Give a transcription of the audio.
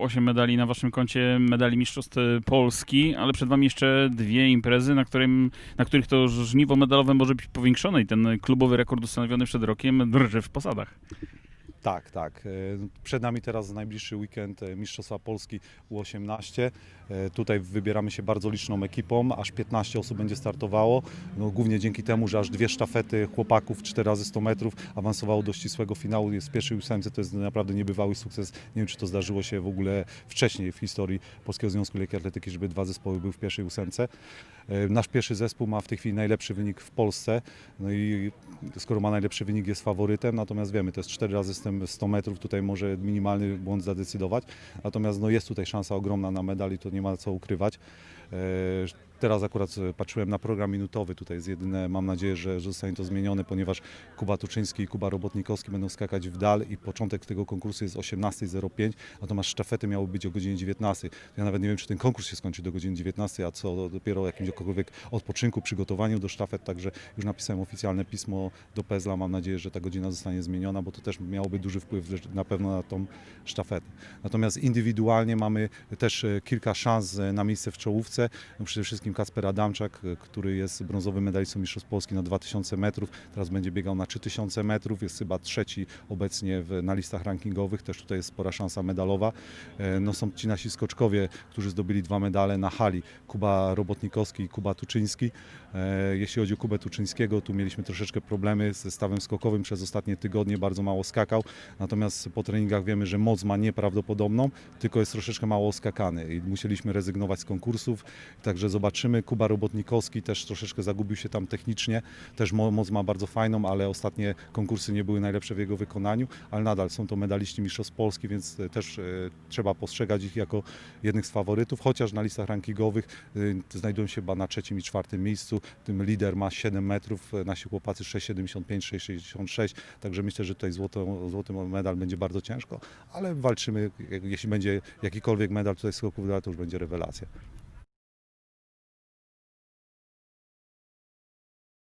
8 medali na waszym koncie, medali Mistrzostw Polski, ale przed wami jeszcze dwie imprezy, na, którym, na których to żniwo medalowe może być powiększone i ten klubowy rekord ustanowiony przed rokiem drży w posadach. Tak, tak. E, Przed nami teraz najbliższy weekend e, Mistrzostwa Polski U18. E, Tutaj wybieramy się bardzo liczną ekipą, aż 15 osób będzie startowało. No, głównie dzięki temu, że aż dwie sztafety chłopaków 4 razy 100 metrów awansowało do ścisłego finału. Jest w pierwszej ósemce, to jest naprawdę niebywały sukces. Nie wiem, czy to zdarzyło się w ogóle wcześniej w historii Polskiego Związku Lekkiej Atletyki, żeby dwa zespoły były w pierwszej ósemce. Nasz pierwszy zespół ma w tej chwili najlepszy wynik w Polsce. No i skoro ma najlepszy wynik, jest faworytem. Natomiast wiemy, to jest 4 razy 100 metrów, tutaj może minimalny błąd zadecydować. Natomiast no, jest tutaj szansa ogromna na medal i to nie ma co ukrywać. Teraz akurat e, patrzyłem na program minutowy, tutaj jest jedyne, mam nadzieję, że zostanie to zmienione, ponieważ Kuba Tuczyński i Kuba Robotnikowski będą skakać w dal i początek tego konkursu jest 18.05, natomiast sztafety miały być o godzinie 19. Ja nawet nie wiem, czy ten konkurs się skończy do godziny 19, a co dopiero o jakimkolwiek odpoczynku, przygotowaniu do sztafet, także już napisałem oficjalne pismo do Pezla, mam nadzieję, że ta godzina zostanie zmieniona, bo to też miałoby duży wpływ na pewno na tą sztafetę. Natomiast indywidualnie mamy też e, kilka szans e, na miejsce w czołówce. No przede wszystkim Kasper Adamczak, e, który jest brązowym medalistą Mistrzostw Polski na 2000 metrów. Teraz będzie biegał na 3000 metrów. Jest chyba trzeci obecnie w, na listach rankingowych. Też tutaj jest spora szansa medalowa. E, No są ci nasi skoczkowie, którzy zdobyli dwa medale na hali. Kuba Robotnikowski i Kuba Tuczyński. E, Jeśli chodzi o Kubę Tuczyńskiego, tu mieliśmy troszeczkę problemy ze stawem skokowym. Przez ostatnie tygodnie bardzo mało skakał. Natomiast po treningach wiemy, że moc ma nieprawdopodobną, tylko jest troszeczkę mało skakany i musieliśmy rezygnować z konkursów. Także zobaczymy. Kuba Robotnikowski też troszeczkę zagubił się tam technicznie. Też mo- moc ma bardzo fajną, ale ostatnie konkursy nie były najlepsze w jego wykonaniu, ale nadal są to medaliści Mistrzostw Polski, więc e, też e, trzeba postrzegać ich jako jednych z faworytów, chociaż na listach rankingowych e, znajdują się chyba na trzecim i czwartym miejscu. Tym lider ma 7 metrów, nasi chłopacy 6,75, 6,66, także myślę, że tutaj złoty medal będzie bardzo ciężko, ale walczymy, jeśli będzie jakikolwiek medal tutaj skoków, to już będzie rewelacja.